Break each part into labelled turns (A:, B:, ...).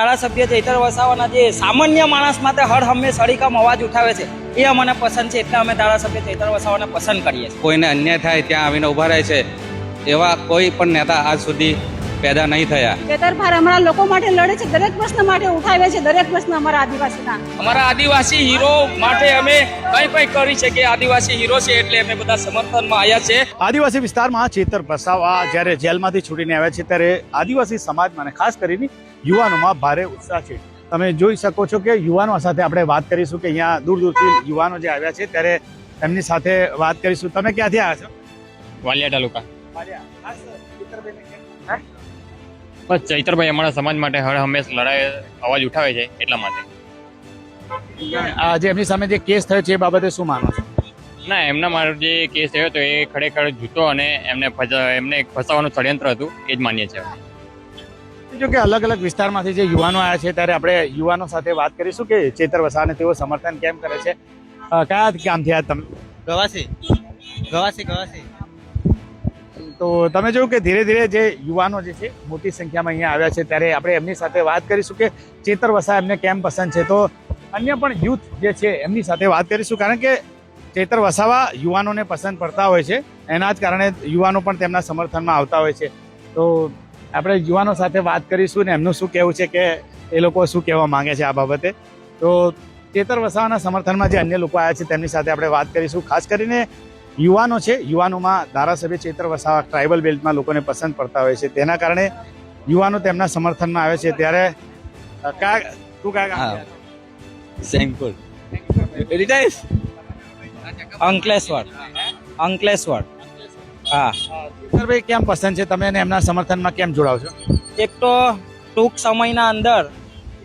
A: ધારાસભ્ય ચૈતર વસાવાના જે સામાન્ય માણસ માટે હર હંમેશ હરિકમ અવાજ ઉઠાવે છે એ અમને પસંદ છે એટલે અમે ધારાસભ્ય ચૈતર વસાવાને પસંદ કરીએ છીએ.
B: કોઈને અન્યાય થાય ત્યાં આવીને ઊભા રહે છે એવા કોઈ પણ નેતા આજ સુધી પેદા નહીં થયા.
C: કેતરભાઈ અમારા લોકો માટે લડે છે દરેક પ્રશ્ન માટે ઉઠાવે છે દરેક પ્રશ્ન અમારા આદિવાસીના
A: અમારા આદિવાસી હીરો માટે અમે કઈ કઈ કરી છે કે આદિવાસી હીરો છે એટલે અમે બધા સમર્થનમાં આવ્યા છે
D: આદિવાસી વિસ્તારમાં ચેતર વસાવા જ્યારે જેલમાંથી છૂટીને આવ્યા છે ત્યારે આદિવાસી સમાજમાં ખાસ કરીને યુવાનોમાં ભારે ઉત્સાહ છે. તમે જોઈ શકો છો કે યુવાનો સાથે આપણે વાત કરીશું કે અહીંયા દૂર દૂરથી યુવાનો જે આવ્યા છે ત્યારે એમની સાથે વાત કરીશું. તમે ક્યાંથી આવ્યા છો?
E: વાલિયા તાલુકા. બસ ચૈતરભાઈ અમારા સમાજ માટે હર હંમેશ લડાઈ અવાજ ઉઠાવે છે એટલા માટે.
D: આ જે એમની સામે જે કેસ થયો છે એ બાબતે શું માનો છો?
E: ના એમના મારો જે કેસ થયો હતો એ ખરેખર જૂતો અને એમને એમને ફસાવાનું ષડયંત્ર હતું એ જ માનીએ છીએ
D: જો કે અલગ અલગ વિસ્તારમાંથી જે યુવાનો આવ્યા છે ત્યારે આપણે યુવાનો સાથે વાત કરીશું કે ચેતર વસાને તેઓ સમર્થન કેમ કરે છે. કયા ગામથી આવ્યા તમે?
F: ગવાસી. ગવાસી ગવાસી.
D: તો તમે જોયું કે ધીરે ધીરે જે યુવાનો જે છે મોટી સંખ્યામાં અહીંયા આવ્યા છે ત્યારે આપણે એમની સાથે વાત કરીશું કે ચેતર વસા એમને કેમ પસંદ છે. તો અન્ય પણ યુથ જે છે એમની સાથે વાત કરીશું કારણ કે ચેતર વસાવા યુવાનોને પસંદ પડતા હોય છે. એના જ કારણે યુવાનો પણ તેમના સમર્થનમાં આવતા હોય છે. તો આપણે યુવાનો સાથે વાત કરીશું ને એમનું શું કહેવું છે કે એ લોકો શું કહેવા માંગે છે આ બાબતે. તો ચેતર વસાવાના સમર્થનમાં જે અન્ય લોકો આવ્યા છે તેમની સાથે આપણે વાત કરીશું. ખાસ કરીને યુવાનો છે, યુવાનોમાં ધારાસભ્ય ચેતર વસાવા ટ્રાઇબલ બેલ્ટમાં લોકોને પસંદ પડતા હોય છે. તેના કારણે યુવાનો તેમના સમર્થનમાં આવે છે. ત્યારે કા, તું કા આવ્યો?
B: સેંકુલ
A: અંકલેશ્વર. અંકલેશ્વર. હા.
D: ભાઈ કેમ પસંદ છે તમે એને એમના સમર્થનમાં કેમ જોડાવશો
A: એક તો ટૂંક સમયના અંદર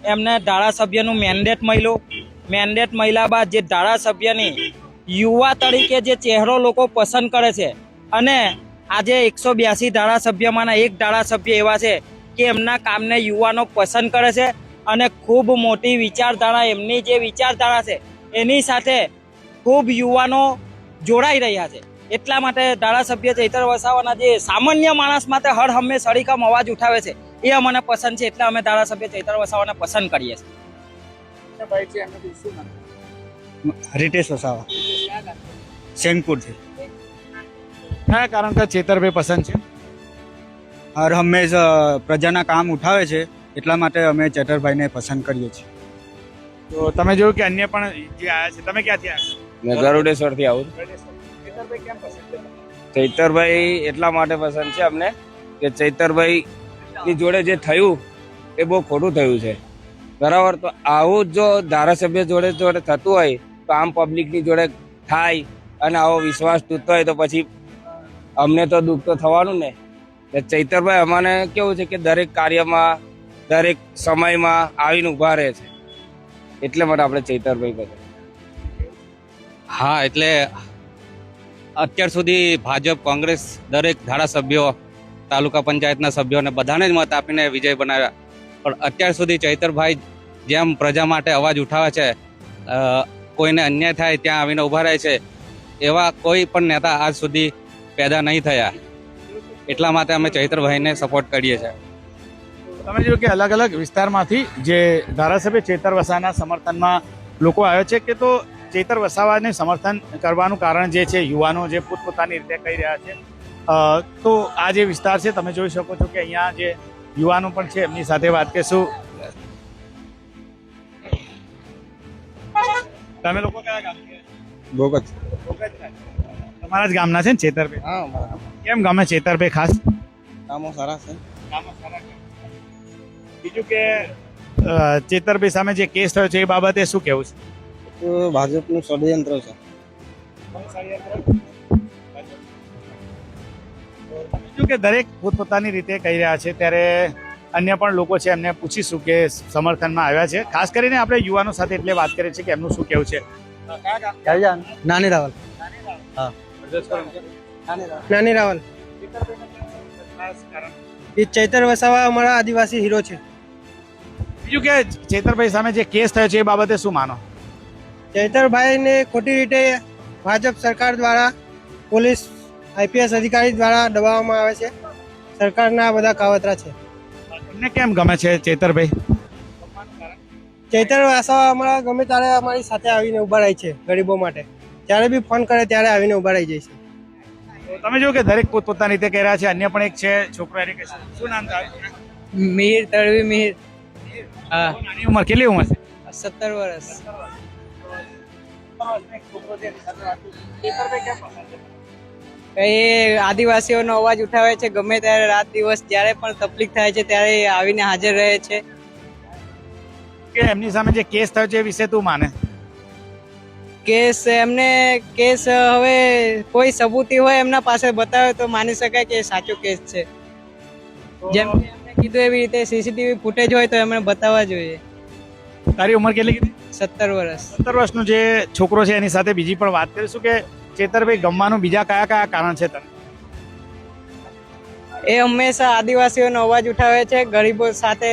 A: એમને ધારાસભ્યનું મેન્ડેટ મળ્યું. મેન્ડેટ મળ્યા બાદ જે ધારાસભ્યની યુવા તરીકે જે ચહેરો લોકો પસંદ કરે છે અને આજે એકસો બ્યાસી ધારાસભ્યમાંના એક ધારાસભ્ય એવા છે કે એમના કામને યુવાનો પસંદ કરે છે અને ખૂબ મોટી વિચારધારા એમની જે વિચારધારા છે એની સાથે ખૂબ યુવાનો જોડાઈ રહ્યા છે. એટલા માટે ધારાસભ્ય ચૈતર વસાવાના જે સામાન્ય માણસ માટે હર હંમેશ હરિકમ અવાજ ઉઠાવે છે એ અમને પસંદ છે એટલે અમે ધારાસભ્ય ચૈતર વસાવાને પસંદ કરીએ છીએ.
F: રિટેશ વસાવા. સેનપુરથી
D: કયા? કારણ કે ચેતરભાઈ પસંદ છે.
F: હર હંમેશ પ્રજાના કામ ઉઠાવે છે એટલા માટે અમે ચેતરભાઈને પસંદ કરીએ છીએ.
D: તો તમે જોયું કે અન્ય પણ જે આવ્યા છે તમે ક્યાંથી આવ્યા
B: મેં ગરુડેશ્વરથી આવું છું.
D: ચેતરભાઈ કેમ પસંદ છે?
B: ચૈતરભાઈ એટલા માટે પસંદ છે અમને કે ચૈતરભાઈ ની જોડે જે થયું એ બહુ ખોટું થયું છે. બરાબર? તો આવું જો ધારાસભ્ય જોડે જોડે થતું હોય તો આમ પબ્લિકની જોડે થાય અને આવો વિશ્વાસ તૂટતો હોય તો પછી અમને તો દુઃખ તો થવાનું ને. એટલે ચૈતરભાઈ અમાને કેવું છે કે દરેક કાર્યમાં દરેક સમયમાં આવીને ઊભા રહે છે. એટલે માટે આપણે ચૈતરભાઈ બધા હા એટલે અત્યાર સુધી ભાજપ, કોંગ્રેસ દરેક ધારાસભ્યો, તાલુકા પંચાયતના સભ્યોને બધાને જ મત આપીને વિજય બનાવ્યા. પણ અત્યાર સુધી ચૈતરભાઈ જેમ પ્રજા માટે અવાજ ઉઠાવે છે કોઈને અન્યાય થાય ત્યાં આવીને ઊભા રહે છે, એવા કોઈ પણ નેતા આજ સુધી પેદા નહીં થયા. એટલા માટે અમે ચૈતરભાઈને સપોર્ટ કરીએ છીએ.
D: તમે જોયું કે અલગ અલગ વિસ્તારમાંથી જે ધારાસભ્ય ચેતર વસાના સમર્થનમાં લોકો આવ્યા છે કે તો ચેતર વસાવાને સમર્થન કરવાનું કારણ જે છે યુવાનો જે પોતપોતાની રીતે કહી રહ્યા છે. તો આ જે વિસ્તાર છે તમે જોઈ શકો છો કે અહીંયા જે યુવાનો પણ છે એમની સાથે વાત કરીશું. તમે લોકો કયા ગામથી
F: બોગત.
D: તમારા જ ગામના છે ને ચેતરભાઈ?
F: હા
D: કેમ ગમે ચેતરભાઈ ખાસ?
F: કામો સારા છે.
D: બીજું કે ચેતરભાઈ સામે જે કેસ થયો છે એ બાબતે શું કેવું છે?
F: ભાજપનું ષડયંત્ર છે.
D: બીજું કે દરેક પોતપોતાની રીતે કહી રહ્યા છે ત્યારે અન્ય પણ લોકો છે એમને પૂછીશું કે સમર્થનમાં આવ્યા છે. ખાસ કરીને આપણે યુવાનો સાથે એટલે વાત કરીએ છીએ કે એમનું શું કેવું છે.
F: નાની રાવલ.
G: નાની રાવલ. એ ચૈતર વસાવા અમારા આદિવાસી હીરો છે.
D: બીજું કે ચેતરભાઈ સામે જે કેસ થયો છે એ બાબતે શું માનો?
G: ચૈતરભાઈને ખોટી રીતે ભાજપ સરકાર દ્વારા પોલીસ આઈપીએસ અધિકારી દ્વારા દબાવવામાં આવે છે. સરકારના બધા કાવતરા છે.
D: તમને કેમ ગમે છે ચેતરભાઈ?
G: ચૈતર વસાવા અમારા ગમે ત્યારે અમારી સાથે આવીને ઊભા રહે છે ગરીબો માટે. જ્યારે બી ફોન કરે ત્યારે આવીને ઊભા રહી જાય છે.
D: તમે જો કે દરેક પોતપોતાની રીતે કહી રહ્યા છે અન્ય પણ એક છે છોકરો એને શું નામ
H: મિહિર તળવી મિહિર હા.
D: ઉંમર કેટલી ઉંમર છે?
H: સત્તર વર્ષ. એ આદિવાસીઓનો અવાજ ઉઠાવે છે. ગમે ત્યારે રાત દિવસ જ્યારે પણ તકલીફ થાય છે ત્યારે આવીને હાજર રહે છે.
D: કે એમની સામે જે કેસ થયો છે એ વિશે તું માને?
H: કેસ એમને કેસ હવે કોઈ સબૂતી હોય એમના પાસે બતાવે તો માની શકાય કે સાચો કેસ છે. જેમ કે કીધું એવી રીતે સીસીટીવી ફૂટેજ હોય તો એમણે બતાવવા જોઈએ.
D: તારી ઉંમર કેટલી કીધી?
H: સત્તર વર્ષ.
D: સત્તર વર્ષનો જે છોકરો છે એની સાથે બીજી પણ વાત કરીશું કે ચેતરભાઈ ગમવાનું બીજા કયા કયા કારણ છે તને?
H: એ હંમેશા આદિવાસીઓનો અવાજ ઉઠાવે છે ગરીબો સાથે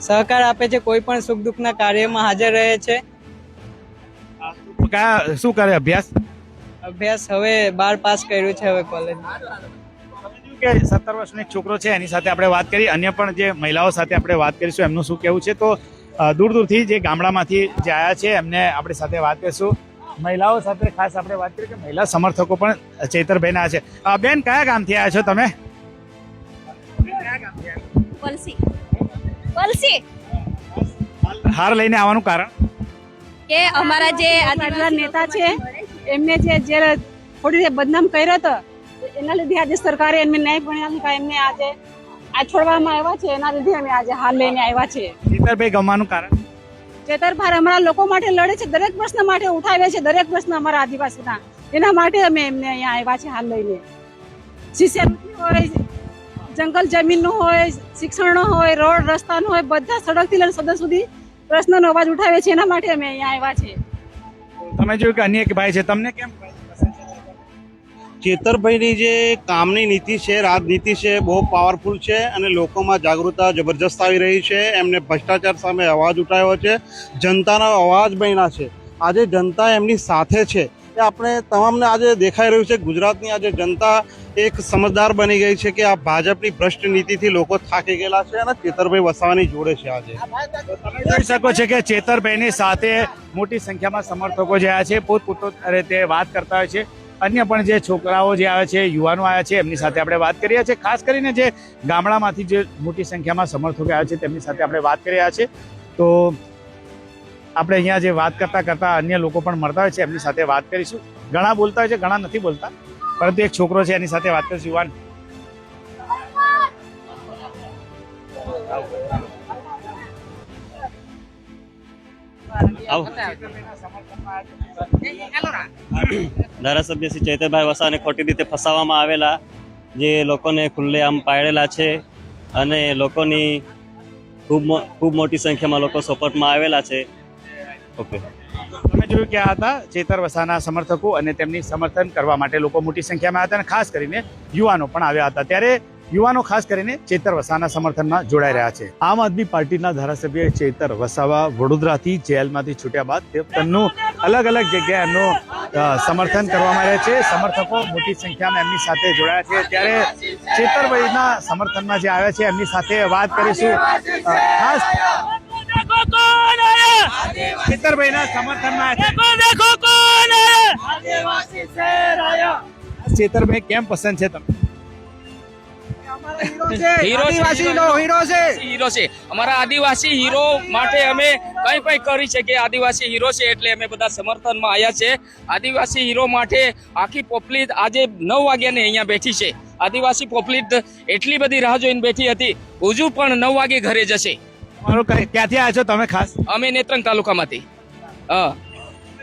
H: સહકાર આપે છે કોઈ પણ સુખ દુઃખના કાર્યમાં હાજર રહે છે.
D: કયા શું કરે અભ્યાસ?
H: અભ્યાસ હવે બાર પાસ કર્યું છે હવે કોલેજ
D: કે સત્તર વર્ષનો એક છોકરો છે એની સાથે આપણે વાત કરી. અન્ય પણ જે મહિલાઓ સાથે આપણે વાત કરીશું એમનું શું કહેવું છે? તો દૂર દૂરથી જે ગામડામાંથી જે આવ્યા છે એમને આપણી સાથે વાત કરીશું. મહિલાઓ સાથે ખાસ આપણે વાત કરીએ કે મહિલા સમર્થકો પણ ચૈતરભાઈના છે. બેન કયા ગામથી આવ્યા છો તમે? હાર લઈને આવવાનું કારણ?
I: કે અમારા જે
C: આટલા નેતા છે એમને જે જે થોડી રીતે બદનામ કર્યો હતો એના લીધે આજે સરકારે એમને ન્યાય પણ એમને આજે આ છોડવામાં આવ્યા છે. એના લીધે અમે આજે હાલ લઈને આવ્યા છે.
D: ચેતરભાઈ ગમવાનું કારણ?
C: ચેતરભાઈ અમારા લોકો માટે લડે છે. દરેક પ્રશ્ન માટે ઉઠાવે છે. દરેક પ્રશ્ન અમારા આદિવાસીના. એના માટે અમે એમને અહીંયા આવ્યા છે હાલ લઈને. શિષ્યવૃત્તિ હોય જંગલ જમીનનું હોય શિક્ષણનો હોય રોડ રસ્તાનો હોય બધા સડકથી લઈને સદન સુધી પ્રશ્નનો અવાજ ઉઠાવે છે. એના માટે અમે અહીંયા આવ્યા છે.
D: તમે જોયું કે અન્ય એક ભાઈ છે. તમને કેમ
J: ચેતરભાઈની જે કામની નીતિ છે, રાજનીતિ છે, બહુ પાવરફુલ છે અને લોકોમાં જાગૃતતા જબરજસ્ત આવી રહી છે. એમને ભ્રષ્ટાચાર સામે અવાજ ઉઠાવ્યો છે. જનતાનો અવાજ બન્યા છે. આજે જનતા એમની સાથે છે. એ આપણે તમામને આજે દેખાઈ રહ્યું છે. ગુજરાતની આજે જનતા એક સમજદાર બની ગઈ છે કે આ ભાજપની ભ્રષ્ટ નીતિથી લોકો થાકી ગયેલા છે અને ચેતરભાઈ વસાવાની જોડે છે આજે.
D: તમે જોઈ શકો છો કે ચેતરભાઈની સાથે મોટી સંખ્યામાં સમર્થકો જે આવ્યા છે. પોતપોતો રીતે વાત કરતા હોય છે. અન્ય પણ જે છોકરાઓ જે આવે છે, યુવાનો આવ્યા છે, એમની સાથે આપણે વાત કરી રહ્યા છે ખાસ કરીને જે ગામડામાંથી જે મોટી સંખ્યામાં સમર્થકો આવ્યા છે, તેમની સાથે આપણે વાત કરી છે તો આપણે અહીંયા જે વાત કરતા કરતા અન્ય લોકો પણ મળતા હોય છે, એમની સાથે વાત કરીશું. ઘણા બોલતા હોય છે, ઘણા નથી બોલતા. પરંતુ એક છોકરો છે, એની સાથે વાત કરીશું. યુવાન.
K: ધારાસભ્ય શ્રી ચૈતરભાઈ વસાને ખોટી રીતે ફસાવવામાં આવેલા જે લોકોને ખુલ્લેઆમ પાડેલા છે અને લોકોની ખૂબ મો- ખૂબ મોટી સંખ્યામાં લોકો સપોર્ટમાં આવેલા છે. ઓકે.
D: તમે જોયું કે આ હતા ચેતર વસાના સમર્થકો અને તેમની સમર્થન કરવા માટે લોકો મોટી સંખ્યામાં હતા અને ખાસ કરીને યુવાનો પણ આવ્યા હતા. ત્યારે યુવાનો ખાસ કરીને ચેતર વસાના સમર્થનમાં જોડાઈ રહ્યા છે. આમ આદમી પાર્ટીના ધારાસભ્ય ચેતર વસાવા વડોદરાથી જેલમાંથી છૂટ્યા બાદ તેમનું અલગ અલગ જગ્યાએ એમનું સમર્થન કરવામાં આવ્યા છે. સમર્થકો મોટી સંખ્યામાં એમની સાથે જોડાયા છે. ત્યારે ચેતરભાઈના સમર્થનમાં જે આવ્યા છે એમની સાથે વાત કરીશું. ખાસ ચેતરભાઈના સમર્થનમાં ચેતરભાઈ કેમ પસંદ છે તમને?
A: હીરો હીરો છે હીરો છે. અમારા આદિવાસી હીરો માટે અમે કંઈ કંઈ કરી છે કે આદિવાસી હીરો છે એટલે અમે બધા સમર્થનમાં આવ્યા છે. આદિવાસી હીરો માટે આખી પોપલી આજે નવ વાગ્યાને અહીંયા બેઠી છે. આદિવાસી પોપલી એટલી બધી રાહ જોઈને બેઠી હતી. હજુ પણ નવ વાગે ઘરે જશે.
D: ક્યાંથી આવ્યા છો તમે ખાસ?
A: અમે નેત્રંગ તાલુકામાંથી. હા.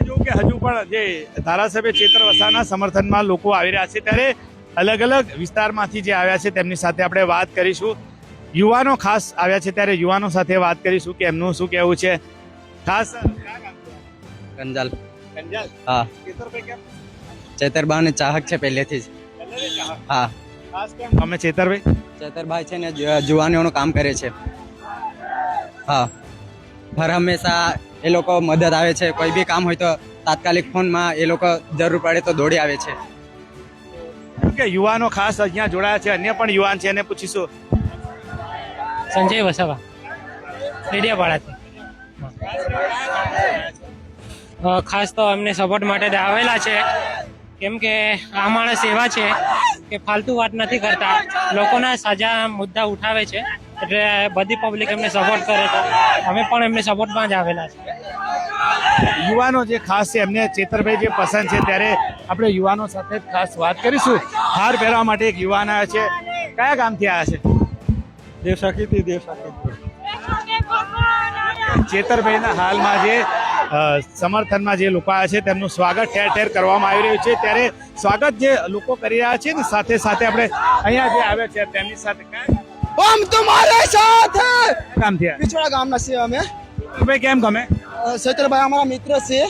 D: જોયું કે હજુ પણ જે ધારાસભ્ય ચેતર વસાના સમર્થનમાં લોકો આવી રહ્યા છે. ત્યારે અલગ અલગ વિસ્તારમાંથી જે આવ્યા છે તેમની સાથે આપણે વાત કરીશું. યુવાનો ખાસ આવ્યા છે ત્યારે યુવાનો સાથે વાત કરીશું કે એમનું શું કહેવું છે. ખાસ
H: કંજાલ.
D: કંજાલ.
H: હા.
D: કેમ?
H: ચેતરબાની ચાહક છે પહેલેથી જ. હા.
D: ખાસ કેમ? ગમે ચેતરભાઈ?
H: ચેતરભાઈ છે ને જુવાનીઓનું કામ કરે છે. હા. હર હંમેશા એ લોકો મદદ આવે છે. કોઈ બી કામ હોય તો તાત્કાલિક ફોનમાં એ લોકો જરૂર પડે તો દોડી આવે છે.
D: કે યુવાનો ખાસ અહીંયા જોડાયા છે અન્ય પણ યુવાન છે એને પૂછીશું.
H: સંજય વસાવા ડેડિયાપાડાથી
L: ખાસ તો અમને સપોર્ટ માટે આવેલા છે. કેમ કે આ માણસ એવા છે કે ફાલતુ વાત નથી કરતા. લોકોના સાજા મુદ્દા ઉઠાવે છે એટલે બધી પબ્લિક એમને સપોર્ટ કરે છે. અમે પણ એમને સપોર્ટમાં જ આવેલા છે.
D: યુવાનો જે ખાસ છે એમને ચેતરભાઈ જે પસંદ છે ત્યારે આપણે યુવાનો સાથે ખાસ વાત કરીશું. હાર પહેરવા માટે એક યુવાન આવ્યા છે. કયા ગામથી આવ્યા છે?
F: દેવસાખીથી દેવસાખી
D: ચેતરભાઈના હાલમાં જે સમર્થનમાં જે લોકો આવ્યા છે તેમનું સ્વાગત ઠેર ઠેર કરવામાં આવી રહ્યું છે. ત્યારે સ્વાગત જે લોકો કરી રહ્યા છે ને સાથે સાથે આપણે અહીંયા જે આવ્યા છે તેમની સાથે
F: હમ તમારે
D: સાથે! ગામ
F: થયા પિછોડા ગામ છે અમે.
D: તમે કેમ ગમે?
F: સૈતરભાઈ અમારા મિત્ર છે.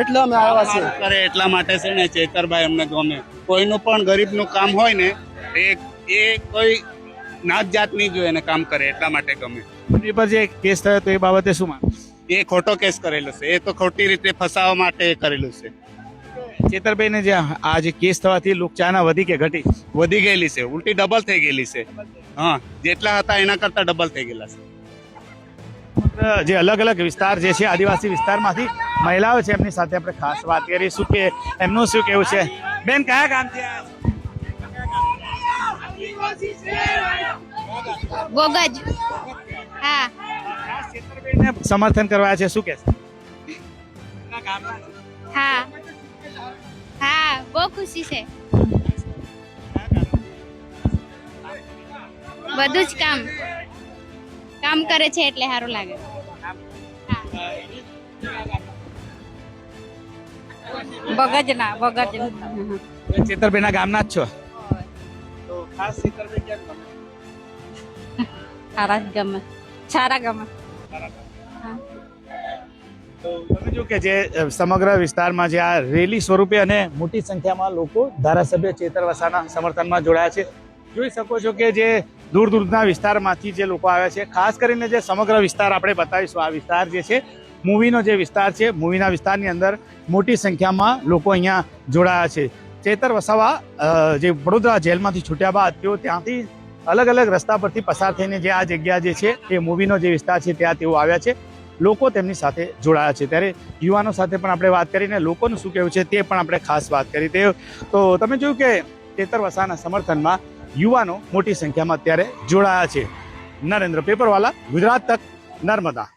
F: એટલે અમે આવ્યા છે
K: કરે એટલા માટે છે ને ચેતરભાઈ અમને ગમે. કોઈનું પણ ગરીબનું કામ હોય ને એ એ કોઈ નાત જાત નહીં જોઈએ એને કામ કરે એટલા માટે ગમે.
D: ચૂંટણી પર જે કેસ થયો તો એ બાબતે શું માન
K: એ ખોટો કેસ કરેલો છે. એ તો ખોટી રીતે ફસાવા માટે કરેલું છે.
D: ચેતરભાઈને જે આ જે કેસ થવાથી લોકચાહના વધી કે ઘટી?
K: વધી ગયેલી છે. ઉલટી ડબલ થઈ ગયેલી છે. હા જેટલા હતા એના કરતા ડબલ થઈ ગયેલા છે.
D: જે અલગ અલગ વિસ્તાર જે છે આદિવાસી વિસ્તારમાંથી મહિલાઓ છે એમની સાથે આપણે ખાસ વાત કરીશું કે એમનું શું કેવું છે? બેન કયા ગામથી
I: ગોગજ હા.
D: સમર્થન કરવા છે શું કે
I: હા. હા બહુ ખુશી છે. બધું જ કામ. કામ કરે છે એટલે સારું લાગે. બગજના બગજ
D: ચેતરભાઈના ગામના જ છો?
I: ગમે? સારા ગમે.
D: તમે જો કે જે સમગ્ર વિસ્તારમાં જે આ રેલી સ્વરૂપે અને મોટી સંખ્યામાં લોકો ધારાસભ્ય ચેતર વસાના સમર્થનમાં જોડાયા છે. જોઈ શકો છો કે જે દૂર દૂરના વિસ્તારમાંથી જે લોકો આવ્યા છે, ખાસ કરીને જે સમગ્ર વિસ્તાર આપણે બતાવીશું. આ વિસ્તાર જે છે, મૂવીનો જે વિસ્તાર છે, મૂવીના વિસ્તારની અંદર મોટી સંખ્યામાં લોકો અહીંયા જોડાયા છે. ચેતર વસાવા જે વડોદરા જેલમાંથી છૂટ્યા બાદ તેઓ ત્યાંથી અલગ અલગ રસ્તા પરથી પસાર થઈને જે આ જગ્યા જે છે, એ મૂવીનો જે વિસ્તાર છે, ત્યાં તેઓ આવ્યા છે. લોકો તેમની સાથે જોડાયા છે. ત્યારે યુવાનો સાથે પણ આપણે વાત કરીને લોકોનું શું કહેવું છે, તે પણ આપણે ખાસ વાત કરી તે. તો તમે જોયું કે ચેતર વસાના સમર્થનમાં યુવાનો મોટી સંખ્યામાં અત્યારે જોડાયા છે. નરેન્દ્ર પેપરવાલા ગુજરાત તક નર્મદા.